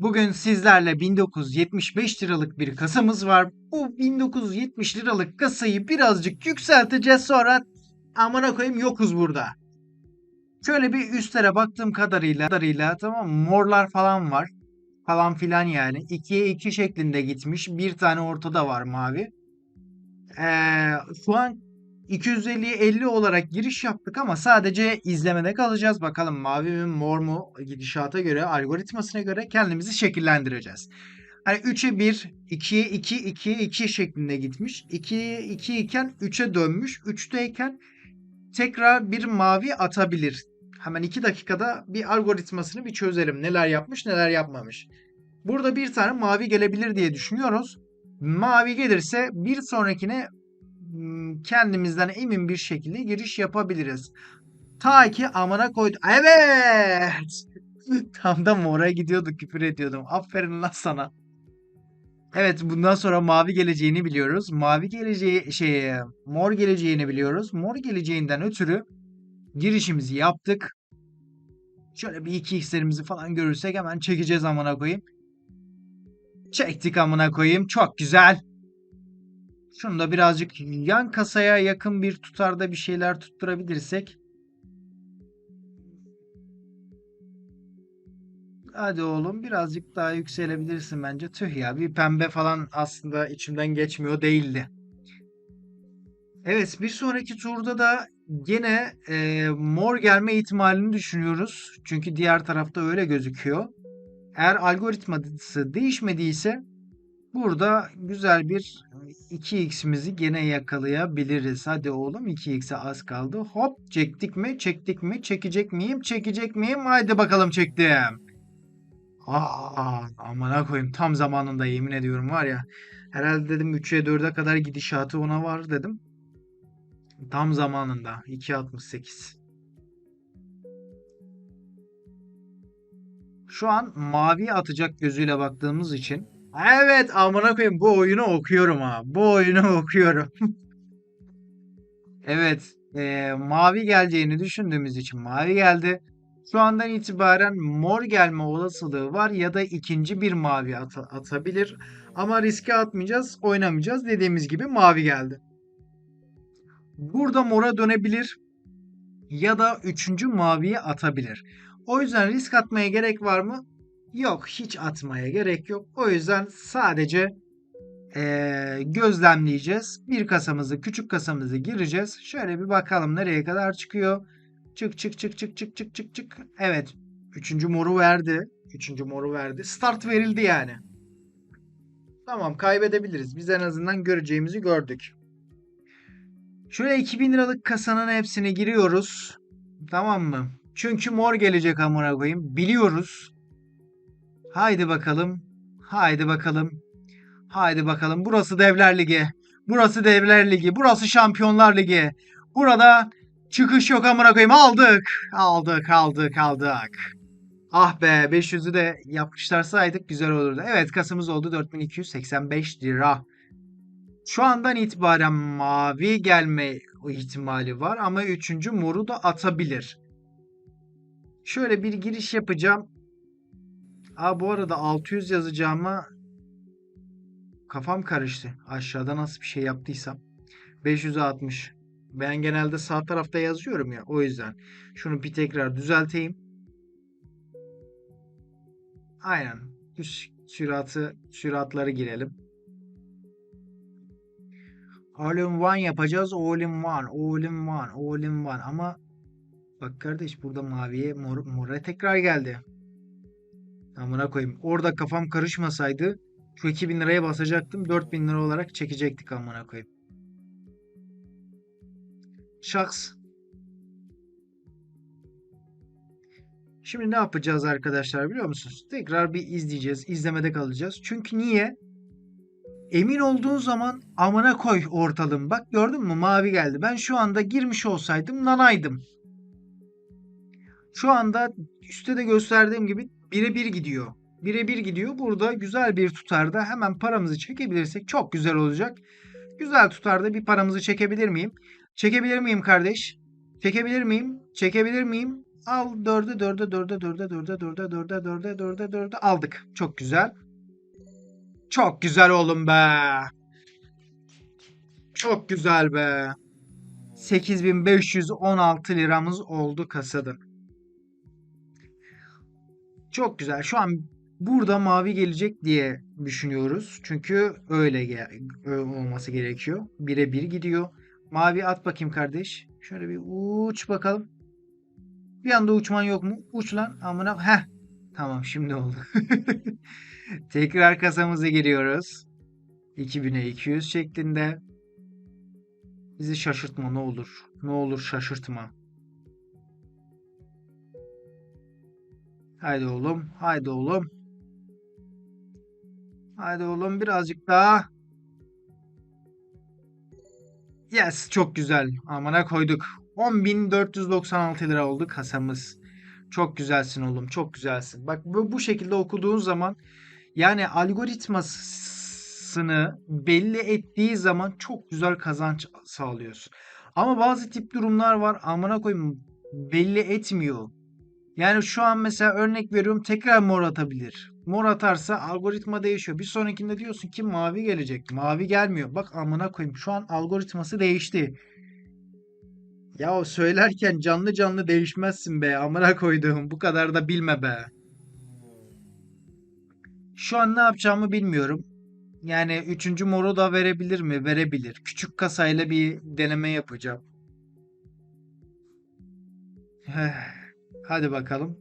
Bugün sizlerle 1975 liralık bir kasamız var. Bu 1970 liralık kasayı birazcık yükselteceğiz sonra amına koyayım yokuz burada. Şöyle bir üstlere baktığım kadarıyla, kadarıyla tamam morlar falan var. Falan filan yani. 2'ye 2 şeklinde gitmiş. Bir tane ortada var mavi. Ee, şu an 250'ye 50 olarak giriş yaptık ama sadece izlemede kalacağız. Bakalım mavi mi mor mu gidişata göre, algoritmasına göre kendimizi şekillendireceğiz. Hani 3'e 1, 2'ye 2, 2'ye 2 şeklinde gitmiş. 2'ye 2 iken 3'e dönmüş. 3'teyken tekrar bir mavi atabilir. Hemen 2 dakikada bir algoritmasını bir çözelim. Neler yapmış, neler yapmamış. Burada bir tane mavi gelebilir diye düşünüyoruz. Mavi gelirse bir sonrakine kendimizden emin bir şekilde giriş yapabiliriz. Ta ki amına koydu. Evet. Tam da mora gidiyorduk küfür ediyordum. Aferin lan sana. Evet bundan sonra mavi geleceğini biliyoruz. Mavi geleceği şey mor geleceğini biliyoruz. Mor geleceğinden ötürü girişimizi yaptık. Şöyle bir iki x'lerimizi falan görürsek hemen çekeceğiz amına koyayım. Çektik amına koyayım. Çok güzel. Şunu da birazcık yan kasaya yakın bir tutarda bir şeyler tutturabilirsek. Hadi oğlum birazcık daha yükselebilirsin bence. Tüh ya bir pembe falan aslında içimden geçmiyor değildi. Evet bir sonraki turda da gene e, mor gelme ihtimalini düşünüyoruz. Çünkü diğer tarafta öyle gözüküyor. Eğer algoritması değişmediyse burada güzel bir 2x'imizi gene yakalayabiliriz. Hadi oğlum 2x'e az kaldı. Hop çektik mi? Çektik mi? Çekecek miyim? Çekecek miyim? Haydi bakalım çektim. Aa, amına koyayım tam zamanında yemin ediyorum var ya. Herhalde dedim 3'e 4'e kadar gidişatı ona var dedim. Tam zamanında 2.68. Şu an mavi atacak gözüyle baktığımız için Evet amına koyayım bu oyunu okuyorum ha. Bu oyunu okuyorum. evet e, mavi geleceğini düşündüğümüz için mavi geldi. Şu andan itibaren mor gelme olasılığı var ya da ikinci bir mavi at- atabilir. Ama riske atmayacağız, oynamayacağız. Dediğimiz gibi mavi geldi. Burada mora dönebilir ya da üçüncü maviye atabilir. O yüzden risk atmaya gerek var mı? Yok, hiç atmaya gerek yok. O yüzden sadece eee, gözlemleyeceğiz. Bir kasamızı, küçük kasamızı gireceğiz. Şöyle bir bakalım nereye kadar çıkıyor. Çık çık çık çık çık çık çık çık. Evet. Üçüncü moru verdi. Üçüncü moru verdi. Start verildi yani. Tamam kaybedebiliriz. Biz en azından göreceğimizi gördük. Şöyle 2000 liralık kasanın hepsine giriyoruz. Tamam mı? Çünkü mor gelecek amına koyayım. Biliyoruz. Haydi bakalım. Haydi bakalım. Haydi bakalım. Burası Devler Ligi. Burası Devler Ligi. Burası Şampiyonlar Ligi. Burada çıkış yok amına koyayım. Aldık. Aldık, aldık, aldık. Ah be 500'ü de yapmışlarsaydık güzel olurdu. Evet kasımız oldu 4285 lira. Şu andan itibaren mavi gelme ihtimali var ama üçüncü moru da atabilir. Şöyle bir giriş yapacağım. Aa bu arada 600 yazacağıma kafam karıştı. Aşağıda nasıl bir şey yaptıysam. 500'e 60. Ben genelde sağ tarafta yazıyorum ya o yüzden. Şunu bir tekrar düzelteyim. Aynen. Düz süratı, süratları girelim. All in one yapacağız. All in one. All in one. All in one. Ama bak kardeş burada maviye mor, mora tekrar geldi. Amına koyayım. Orada kafam karışmasaydı şu 2000 liraya basacaktım. 4000 lira olarak çekecektik amına koyayım. Şaks. Şimdi ne yapacağız arkadaşlar biliyor musunuz? Tekrar bir izleyeceğiz. İzlemede kalacağız. Çünkü niye? Emin olduğun zaman amına koy ortalığım. Bak gördün mü mavi geldi. Ben şu anda girmiş olsaydım nanaydım. Şu anda üstte de gösterdiğim gibi birebir gidiyor. Birebir gidiyor. Burada güzel bir tutarda hemen paramızı çekebilirsek çok güzel olacak. Güzel tutarda bir paramızı çekebilir miyim? Çekebilir miyim kardeş? Çekebilir miyim? Çekebilir miyim? Al dörde dörde dörde dörde dörde dörde dörde dörde dörde dörde aldık. Çok güzel. Çok güzel oğlum be. Çok güzel be. 8516 liramız oldu kasada. Çok güzel. Şu an burada mavi gelecek diye düşünüyoruz. Çünkü öyle olması gerekiyor. Bire bir gidiyor. Mavi at bakayım kardeş. Şöyle bir uç bakalım. Bir anda uçman yok mu? Uç lan. Amına. Heh. Tamam şimdi oldu. Tekrar kasamıza giriyoruz. 2000'e 200 şeklinde. Bizi şaşırtma ne olur. Ne olur şaşırtma. Haydi oğlum. Haydi oğlum. Haydi oğlum birazcık daha. Yes çok güzel. Amına koyduk. 10.496 lira oldu kasamız. Çok güzelsin oğlum. Çok güzelsin. Bak bu, bu şekilde okuduğun zaman yani algoritmasını belli ettiği zaman çok güzel kazanç sağlıyorsun. Ama bazı tip durumlar var. Amına koyayım belli etmiyor. Yani şu an mesela örnek veriyorum tekrar mor atabilir. Mor atarsa algoritma değişiyor. Bir sonrakinde diyorsun ki mavi gelecek. Mavi gelmiyor. Bak amına koyayım şu an algoritması değişti. Ya söylerken canlı canlı değişmezsin be amına koyduğum. Bu kadar da bilme be. Şu an ne yapacağımı bilmiyorum. Yani üçüncü moru da verebilir mi? Verebilir. Küçük kasayla bir deneme yapacağım. Hadi bakalım.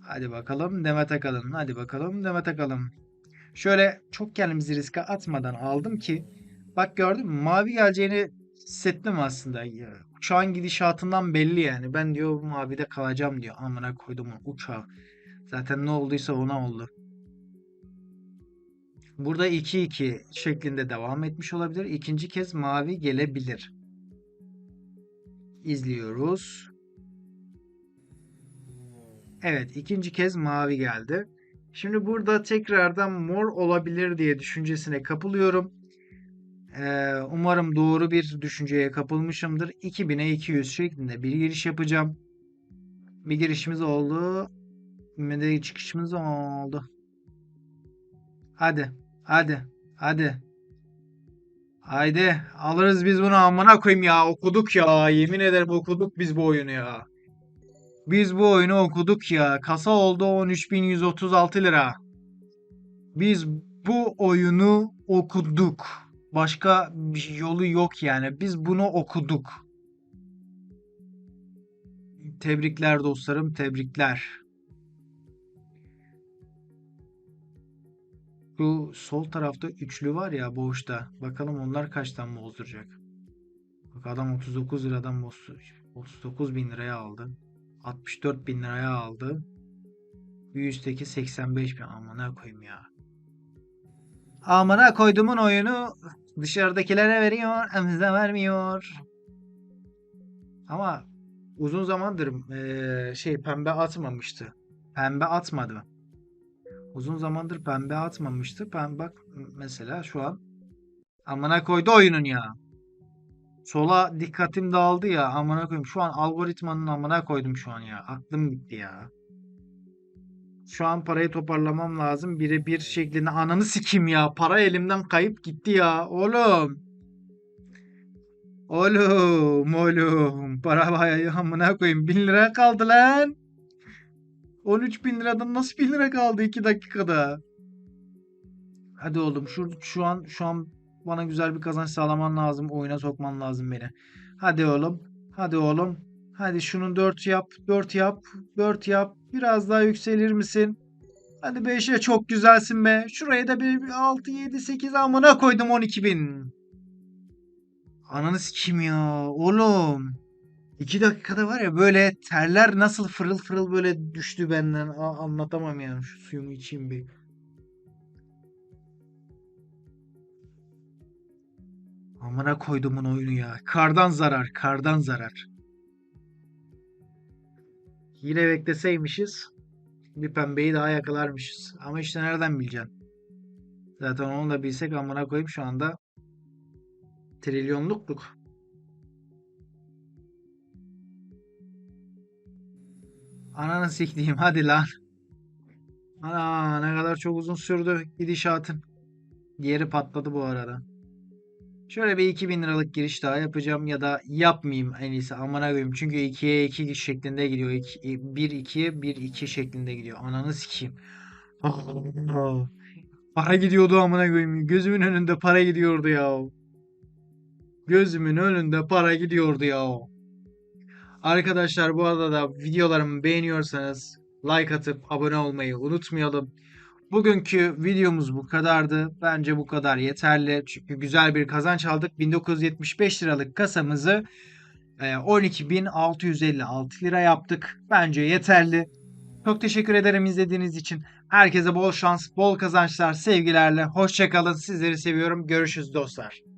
Hadi bakalım Demet Akalın. Hadi bakalım Demet Akalın. Şöyle çok kendimizi riske atmadan aldım ki bak gördün mü mavi geleceğini hissettim aslında. Uçağın gidişatından belli yani. Ben diyor mavide kalacağım diyor. Amına koydum uçağı. Zaten ne olduysa ona oldu. Burada 2-2 şeklinde devam etmiş olabilir. İkinci kez mavi gelebilir. İzliyoruz. Evet, ikinci kez mavi geldi. Şimdi burada tekrardan mor olabilir diye düşüncesine kapılıyorum. Ee, umarım doğru bir düşünceye kapılmışımdır. 2000'e 200 şeklinde bir giriş yapacağım. Bir girişimiz oldu. Bir de çıkışımız oldu. Hadi, hadi, hadi. Haydi alırız biz bunu amına koyayım ya okuduk ya yemin ederim okuduk biz bu oyunu ya. Biz bu oyunu okuduk ya. Kasa oldu 13.136 lira. Biz bu oyunu okuduk. Başka bir yolu yok yani. Biz bunu okuduk. Tebrikler dostlarım, tebrikler. Şu sol tarafta üçlü var ya boşta. Bakalım onlar kaçtan bozduracak. Bak adam 39 liradan bozdu. 39 bin liraya aldı. 64 bin liraya aldı. Bir üstteki 85 bin. Amına koyayım ya. Amına koyduğumun oyunu dışarıdakilere veriyor. Bize vermiyor. Ama uzun zamandır eee, şey pembe atmamıştı. Pembe atmadı. Uzun zamandır pembe atmamıştı. Pembe bak mesela şu an amına koydu oyunun ya. Sola dikkatim dağıldı ya amına koyayım. Şu an algoritmanın amına koydum şu an ya. Aklım gitti ya. Şu an parayı toparlamam lazım. Bire bir şeklinde ananı sikim ya. Para elimden kayıp gitti ya. Oğlum. Oğlum oğlum. Para bayağı amına koyayım. Bin lira kaldı lan. 13 bin liradan nasıl bin lira kaldı 2 dakikada? Hadi oğlum şu, şu an şu an bana güzel bir kazanç sağlaman lazım. Oyuna sokman lazım beni. Hadi oğlum. Hadi oğlum. Hadi şunu 4 yap. 4 yap. 4 yap. Biraz daha yükselir misin? Hadi 5'e çok güzelsin be. Şuraya da bir 6, 7, 8 amına koydum 12 bin. Ananı sikeyim ya. Oğlum. 2 dakikada var ya böyle terler nasıl fırıl fırıl böyle düştü benden. A- anlatamam yani. Şu suyumu içeyim bir. Amına koydumun oyunu ya. Kardan zarar, kardan zarar. Yine bekleseymişiz bir pembeyi daha yakalarmışız. Ama işte nereden bileceksin? Zaten onu da bilsek amına koyayım şu anda trilyonlukluk. Ananı siktiğim hadi lan. Ana ne kadar çok uzun sürdü gidişatın. Diğeri patladı bu arada. Şöyle bir 2000 liralık giriş daha yapacağım ya da yapmayayım en iyisi amına koyayım. Çünkü 2'ye 2 şeklinde gidiyor. 1 2'ye 1 2 şeklinde gidiyor. Ananı sikeyim. Para gidiyordu amına koyayım. Gözümün önünde para gidiyordu ya. Gözümün önünde para gidiyordu ya. Arkadaşlar bu arada da videolarımı beğeniyorsanız like atıp abone olmayı unutmayalım. Bugünkü videomuz bu kadardı. Bence bu kadar yeterli. Çünkü güzel bir kazanç aldık. 1975 liralık kasamızı e, 12.656 lira yaptık. Bence yeterli. Çok teşekkür ederim izlediğiniz için. Herkese bol şans, bol kazançlar, sevgilerle. Hoşçakalın. Sizleri seviyorum. Görüşürüz dostlar.